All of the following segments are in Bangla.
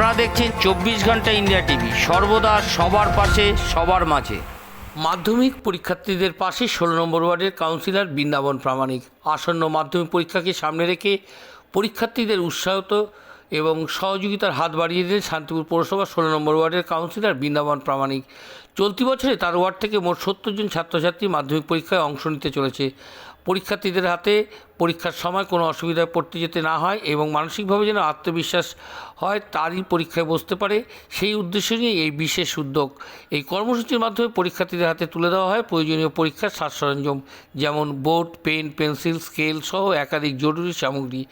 আপনারা দেখছেন চব্বিশ ঘণ্টা ইন্ডিয়া টিভি। সর্বদা সবার পাশে, সবার মাঝে। মাধ্যমিক পরীক্ষার্থীদের পাশে ষোলো নম্বর ওয়ার্ডের কাউন্সিলর বৃন্দাবন প্রামাণিক। আসন্ন মাধ্যমিক পরীক্ষাকে সামনে রেখে পরীক্ষার্থীদের উৎসাহিত এবং সহযোগিতার হাত বাড়িয়ে দিলেন শান্তিপুর পৌরসভা ষোলো নম্বর ওয়ার্ডের কাউন্সিলর বৃন্দাবন প্রামাণিক। চলতি বছরে তার ওয়ার্ড থেকে মোট সত্তর জন ছাত্রছাত্রী মাধ্যমিক পরীক্ষায় অংশ নিতে চলেছে। পরীক্ষার্থীদের হাতে পরীক্ষার সময় কোনো অসুবিধায় পড়তে যেতে না হয় এবং মানসিকভাবে যেন আত্মবিশ্বাস হয় তারই পরীক্ষায় বসতে পারে, সেই উদ্দেশ্য নিয়ে এই বিশেষ উদ্যোগ। এই কর্মসূচির মাধ্যমে পরীক্ষার্থীদের হাতে তুলে দেওয়া হয় প্রয়োজনীয় পরীক্ষার সাজ সরঞ্জাম, যেমন বোর্ড, পেন, পেন্সিল, স্কেল সহ একাধিক জরুরি সামগ্রী।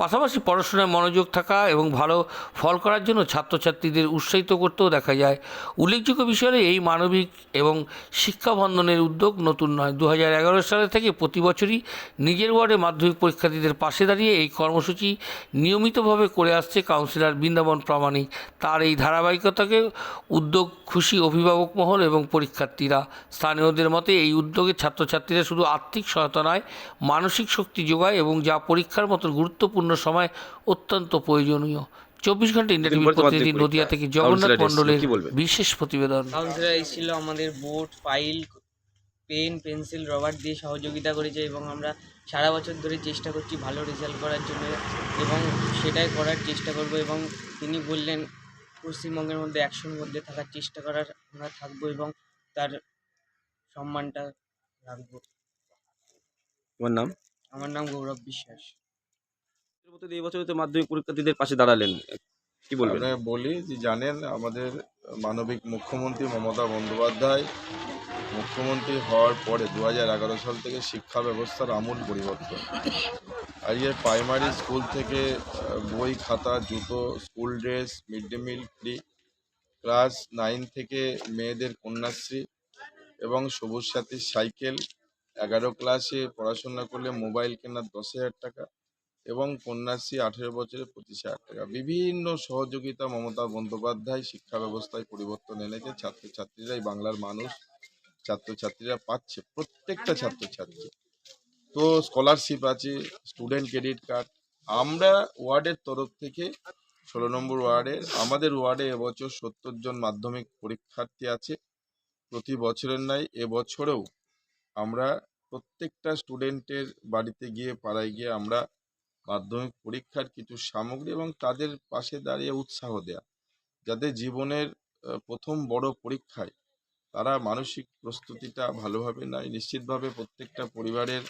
পাশাপাশি পড়াশোনায় মনোযোগ থাকা এবং ভালো ফল করার জন্য ছাত্রছাত্রীদের উৎসাহিত করতেও দেখা যায়। উল্লেখযোগ্য বিষয়ে এই মানবিক এবং শিক্ষা বন্ধনের উদ্যোগ নতুন নয়। দু সালে থেকে প্রতি বছরই নিজের ওয়ার্ডে মাধ্যমিক পরীক্ষার্থীদের পাশে দাঁড়িয়ে এই কর্মসূচি নিয়মিতভাবে করে আসছে কাউন্সিলর বৃন্দাবন প্রামাণিক। তার এই ধারাবাহিকতাকে উদ্যোগ খুশি অভিভাবক মহল এবং পরীক্ষার্থীরা স্থানীয়দের মতে এই উদ্যোগে ছাত্রছাত্রীরা শুধু আর্থিক সহায়তা নয় মানসিক শক্তি যোগায় এবং যা পরীক্ষার মতো গুরুত্বপূর্ণ সময় অত্যন্ত প্রয়োজনীয়। চব্বিশ ঘণ্টা ইন্ডিয়া টিভির প্রতিনিধি নদিয়া থেকে জগন্নাথ মণ্ডলের বিশেষ প্রতিবেদন। এসেছিল আমাদের board file pen pencil rubber দিয়ে সহযোগিতা করেছে এবং আমরা সারা বছর ধরে চেষ্টা করছি ভালো রেজাল্ট করার জন্য এবং সেটাই করার চেষ্টা করব এবং তিনি বললেন পশ্চিমবঙ্গের মধ্যে একশোর মধ্যে থাকার চেষ্টা করার আমরা থাকব এবং তার সম্মানটা রাখব। তোমার নাম? আমার নাম গৌরব বিশ্বাস। এর এই বছর তো মাধ্যমিক পরীক্ষার্থীদের পাশে দাঁড়ালেন। কি বলবেন? বলি যে জানেন আমাদের মানবিক মুখ্যমন্ত্রী মমতা বন্দ্যোপাধ্যায় মুখ্যমন্ত্রী হওয়ার পরে দু সাল থেকে শিক্ষা ব্যবস্থার আমূল পরিবর্তন। আজকে প্রাইমারি স্কুল থেকে বই, খাতা, জুতো school dress mid day meal free class nine থেকে মেয়েদের কন্যাশ্রী এবং সবুজ সাথী সাইকেল এগারো ক্লাসে পড়াশোনা করলে মোবাইল কেনার দশ হাজার টাকা এবং কন্যাশ্রী আঠেরো বছরে পঁচিশ হাজার টাকা। বিভিন্ন সহযোগিতা মমতা বন্দ্যোপাধ্যায় শিক্ষা ব্যবস্থায় পরিবর্তন এনেছে। ছাত্রছাত্রীরা এই বাংলার মানুষ। ছাত্রছাত্রীরা পাচ্ছে প্রত্যেকটা ছাত্রছাত্রী। তো স্কলারশিপ আছে স্টুডেন্ট ক্রেডিট কার্ড আমরা ওয়ার্ডের তরফ থেকে ষোলো নম্বর ওয়ার্ডে আমাদের ওয়ার্ডে এবছর সত্তর জন মাধ্যমিক পরীক্ষার্থী আছে। প্রতি বছরের ন্যায় এবছরেও আমরা প্রত্যেকটা স্টুডেন্টের বাড়িতে গিয়ে পাড়ায় গিয়ে আমরা মাধ্যমিক পরীক্ষার কিছু সামগ্রী এবং তাদের পাশে দাঁড়িয়ে উৎসাহ দেয়া। যাতে জীবনের প্রথম বড় পরীক্ষায় তারা মানসিক প্রস্তুতিটা ভালোভাবে নেয়। নিশ্চিতভাবে প্রত্যেকটা পরিবারের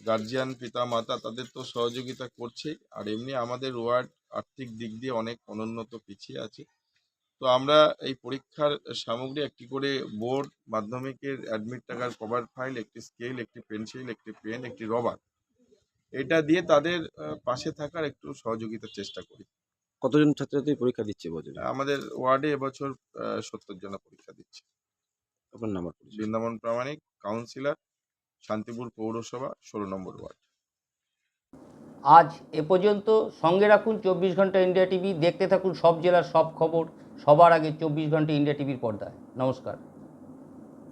গার্জিয়ান পিতা মাতা তাদের তো সহযোগিতা করছেই। আর এমনি আমাদের ওয়ার্ড আর্থিক দিক দিয়ে অনেক অনুন্নত পিছিয়ে আছে। তো আমরা এই পরীক্ষার সামগ্রী একটি করে বোর্ড মাধ্যমিকের অ্যাডমিট টাকার কভার ফাইল একটি স্কেল একটি পেন্সিল একটি পেন একটি রবার এটা দিয়ে তাদের পাশে থাকার একটু সহযোগিতার চেষ্টা করি। কতজন ছাত্রছাত্রী পরীক্ষা দিচ্ছে বছরে? আমাদের ওয়ার্ডে এবছর সত্তর জন পরীক্ষা দিচ্ছে। আপনার নাম্বার বৃন্দাবন প্রামাণিক কাউন্সিলর শান্তিপুর পৌরসভা ষোলো নম্বর ওয়ার্ড। আজ এ পর্যন্ত সঙ্গে রাখুন চব্বিশ ঘণ্টা ইন্ডিয়া টিভি দেখতে থাকুন সব জেলার সব খবর সবার আগে চব্বিশ ঘণ্টা ইন্ডিয়া টিভির পর্দায়। নমস্কার।